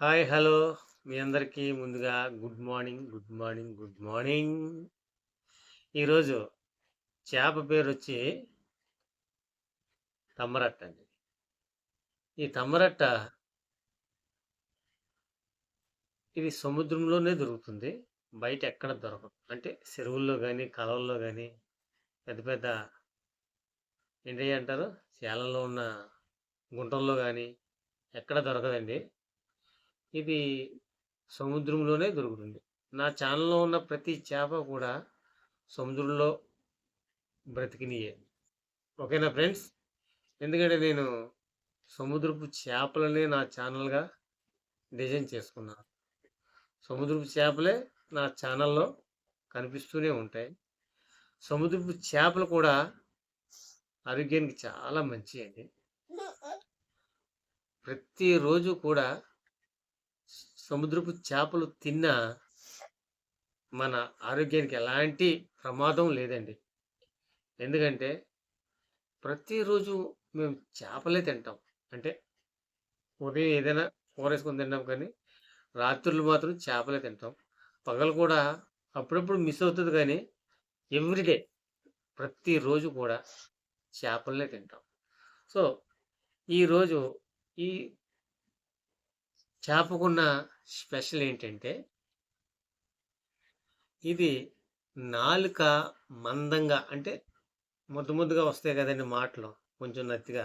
Hi hello. మీ అందరికీ ముందుగా good morning good morning good morning. ఈరోజు చేప పేరు వచ్చి తమ్మరట్ట అండి. ఈ తమ్మరట్ట ఇది సముద్రంలోనే దొరుకుతుంది. బయట ఎక్కడ దొరకదు. అంటే చెరువుల్లో కానీ కలవల్లో కానీ పెద్ద పెద్ద ఏంటి అంటారు. చేలల్లో ఉన్న గుంటల్లో కానీ ఎక్కడ దొరకదండి. ఇది సముద్రంలోనే దొరుకుతుంది. నా ఛానల్లో ఉన్న ప్రతి చేప కూడా సముద్రంలో బ్రతికినయే. ఓకేనా ఫ్రెండ్స్? ఎందుకంటే నేను సముద్రపు చేపలనే నా ఛానల్గా డిజైన్ చేసుకున్నాను సముద్రపు చేపలే నా ఛానల్లో కనిపిస్తూనే ఉంటాయి. సముద్రపు చేపలు కూడా ఆరోగ్యానికి చాలా మంచి అండి ప్రతిరోజు కూడా సముద్రపు చేపలు తిన్నా మన ఆరోగ్యానికి ఎలాంటి ప్రమాదం లేదండి. ఎందుకంటే ప్రతిరోజు మేము చేపలే తింటాం. అంటే ఉదయం ఏదైనా కూర వేసుకొని తింటాం కానీ రాత్రులు మాత్రం చేపలే తింటాం. పగలు కూడా అప్పుడప్పుడు మిస్ అవుతుంది కానీ ఎవ్రీడే ప్రతిరోజు కూడా చేపలనే తింటాం. సో ఈరోజు ఈ చేపకున్న స్పెషల్ ఏంటంటే ఇది నాలుక మందంగా అంటే ముద్దు ముద్దుగా వస్తాయి కదండి మాటలు కొంచెం నత్తిగా.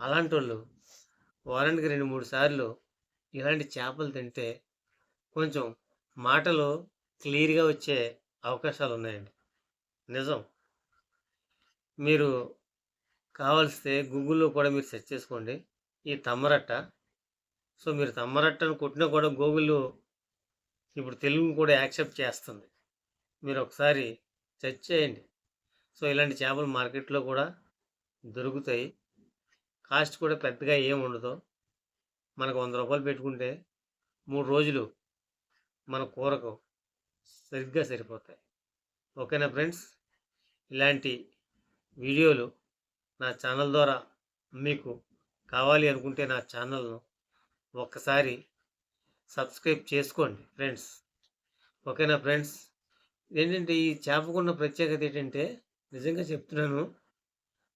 అలాంటి వాళ్ళు వారానికి రెండు మూడు సార్లు ఇలాంటి చేపలు తింటే కొంచెం మాటలు క్లియర్గా వచ్చే అవకాశాలు ఉన్నాయండి. నిజం. మీరు కావలిస్తే గూగుల్లో కూడా మీరు సెర్చ్ చేసుకోండి. ఈ తమ్మరట్ట సో మీరు తమ్మరట్టను కొట్టినా కూడా గూగుల్ ఇప్పుడు తెలుగుని కూడా యాక్సెప్ట్ చేస్తుంది. మీరు ఒకసారి సెర్చ్ చేయండి. సో ఇలాంటి చేపలు మార్కెట్లో కూడా దొరుకుతాయి. కాస్ట్ కూడా పెద్దగా ఏం ఉండదు. మనకు వంద రూపాయలు పెట్టుకుంటే మూడు రోజులు మన కూరకు సరిగ్గా సరిపోతాయి. ఓకేనా ఫ్రెండ్స్? ఇలాంటి వీడియోలు నా ఛానల్ ద్వారా మీకు కావాలి అనుకుంటే నా ఛానల్ను ఒక్కసారి సబ్స్క్రైబ్ చేసుకోండి ఫ్రెండ్స్. ఓకేనా ఫ్రెండ్స్? ఏంటంటే ఈ చేపకున్న ప్రత్యేకత ఏంటంటే నిజంగా చెప్తున్నాను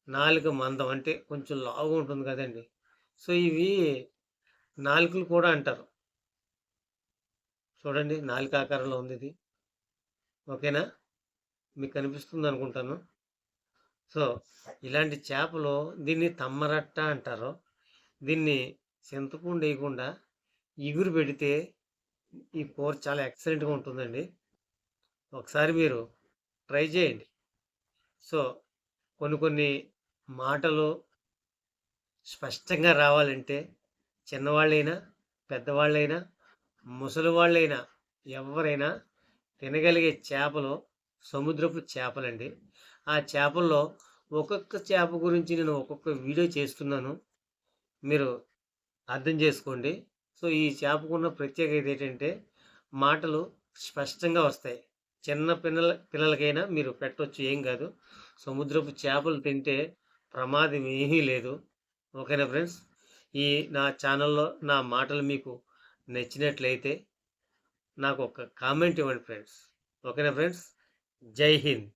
నాలుక మందం అంటే కొంచెం లావుగా ఉంటుంది కదండి. సో ఇవి నాలుకలు కూడా అంటారు. చూడండి నాలుక ఆకారంలో ఉంది ఇది. ఓకేనా? మీకు కనిపిస్తుంది అనుకుంటాను. సో ఇలాంటి చేపలు దీన్ని తమ్మరట్ట అంటారు. దీన్ని చింతపండు వేయకుండా ఇగురు పెడితే ఈ కూర చాలా ఎక్సలెంట్గా ఉంటుందండి. ఒకసారి మీరు ట్రై చేయండి. సో కొన్ని కొన్ని మాటలు స్పష్టంగా రావాలంటే చిన్నవాళ్ళైనా పెద్దవాళ్ళైనా ముసలి వాళ్ళైనా ఎవరైనా తినగలిగే చేపలు సముద్రపు చేపలండి. ఆ చేపల్లో ఒక్కొక్క చేప గురించి నేను ఒక్కొక్క వీడియో చేస్తున్నాను. మీరు అర్థం చేసుకోండి. సో ఈ చేపకున్న ప్రత్యేకత ఏంటంటే మాటలు స్పష్టంగా వస్తాయి. చిన్న పిల్లల పిల్లలకైనా మీరు పెట్టవచ్చు ఏం కాదు. సముద్రపు చేపలు తింటే ప్రమాదం ఏమీ లేదు. ఓకేనా ఫ్రెండ్స్? ఈ నా ఛానల్లో నా మాటలు మీకు నచ్చినట్లయితే నాకు ఒక కామెంట్ ఇవ్వండి ఫ్రెండ్స్. ఓకేనా ఫ్రెండ్స్? జై హింద్.